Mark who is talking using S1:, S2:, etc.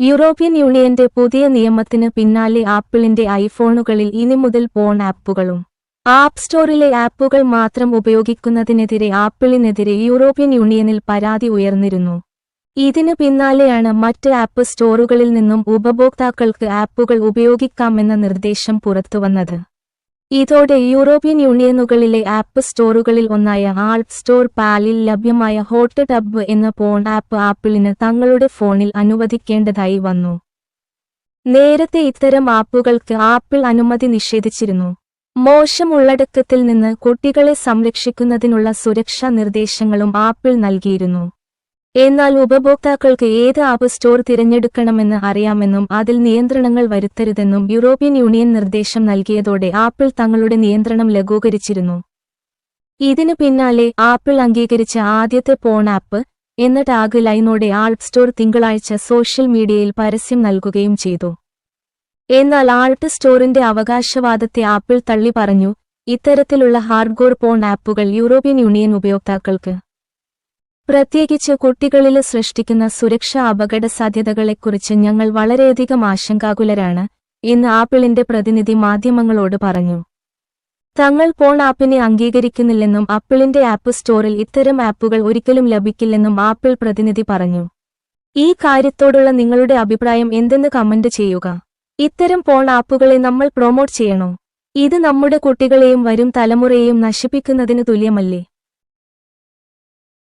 S1: European യൂണിയന്റെ പുതിയ നിയമത്തിന് പിന്നാലെ ആപ്പിളിന്റെ ഐഫോണുകളിൽ ഇനി മുതൽ ഫോൺ ആപ്പുകളും ആപ്പ് സ്റ്റോറിലെ ആപ്പുകൾ മാത്രം ഉപയോഗിക്കുന്നതിനെതിരെ ആപ്പിളിനെതിരെ യൂറോപ്യൻ യൂണിയനിൽ പരാതി ഉയർന്നിരുന്നു. ഇതിനു പിന്നാലെയാണ് മറ്റ് ആപ്പ് സ്റ്റോറുകളിൽ നിന്നും ഉപഭോക്താക്കൾക്ക് ആപ്പുകൾ ഉപയോഗിക്കാമെന്ന നിർദ്ദേശം പുറത്തുവന്നത്. ഇതോടെ യൂറോപ്യൻ യൂണിയനുകളിലെ ആപ്പ് സ്റ്റോറുകളിൽ ഒന്നായ ആൾപ് സ്റ്റോർ പാലിൽ ലഭ്യമായ ഹോട്ട് ടബ് എന്ന ഫോൺ ആപ്പ് ആപ്പിളിന് തങ്ങളുടെ ഫോണിൽ അനുവദിക്കേണ്ടതായി വന്നു. നേരത്തെ ഇത്തരം ആപ്പുകൾക്ക് ആപ്പിൾ അനുമതി നിഷേധിച്ചിരുന്നു. മോശം ഉള്ളടക്കത്തിൽ നിന്ന് കുട്ടികളെ സംരക്ഷിക്കുന്നതിനുള്ള സുരക്ഷാ നിർദ്ദേശങ്ങളും ആപ്പിൾ നൽകിയിരുന്നു. എന്നാൽ ഉപഭോക്താക്കൾക്ക് ഏത് ആപ്പ് സ്റ്റോർ തിരഞ്ഞെടുക്കണമെന്ന് അറിയാമെന്നും അതിൽ നിയന്ത്രണങ്ങൾ വരുത്തരുതെന്നും യൂറോപ്യൻ യൂണിയൻ നിർദ്ദേശം നൽകിയതോടെ ആപ്പിൾ തങ്ങളുടെ നിയന്ത്രണം ലഘൂകരിച്ചിരുന്നു. ഇതിനു പിന്നാലെ ആപ്പിൾ അംഗീകരിച്ച ആദ്യത്തെ പോൺ ആപ്പ് എന്ന ടാഗ് ലൈനോടെ ആൾട്ട് സ്റ്റോർ തിങ്കളാഴ്ച സോഷ്യൽ മീഡിയയിൽ പരസ്യം നൽകുകയും ചെയ്തു. എന്നാൽ ആൾട്ട് സ്റ്റോറിന്റെ അവകാശവാദത്തെ ആപ്പിൾ തള്ളി പറഞ്ഞു ഇത്തരത്തിലുള്ള ഹാർഡ്കോർ പോൺ ആപ്പുകൾ യൂറോപ്യൻ യൂണിയൻ ഉപയോക്താക്കൾക്ക് പ്രത്യേകിച്ച് കുട്ടികളിൽ സൃഷ്ടിക്കുന്ന സുരക്ഷാ അപകട സാധ്യതകളെക്കുറിച്ച് ഞങ്ങൾ വളരെയധികം ആശങ്കാകുലരാണ് എന്ന് ആപ്പിളിന്റെ പ്രതിനിധി മാധ്യമങ്ങളോട് പറഞ്ഞു. തങ്ങൾ ഫോൺ ആപ്പിനെ അംഗീകരിക്കുന്നില്ലെന്നും ആപ്പിളിന്റെ ആപ്പ് സ്റ്റോറിൽ ഇത്തരം ആപ്പുകൾ ഒരിക്കലും ലഭിക്കില്ലെന്നും ആപ്പിൾ പ്രതിനിധി പറഞ്ഞു. ഈ കാര്യത്തോടുള്ള നിങ്ങളുടെ അഭിപ്രായം എന്തെന്ന് കമന്റ് ചെയ്യുക. ഇത്തരം ഫോൺ ആപ്പുകളെ നമ്മൾ പ്രൊമോട്ട് ചെയ്യണോ? ഇത് നമ്മുടെ കുട്ടികളെയും വരും തലമുറയെയും നശിപ്പിക്കുന്നതിന് തുല്യമല്ലേ?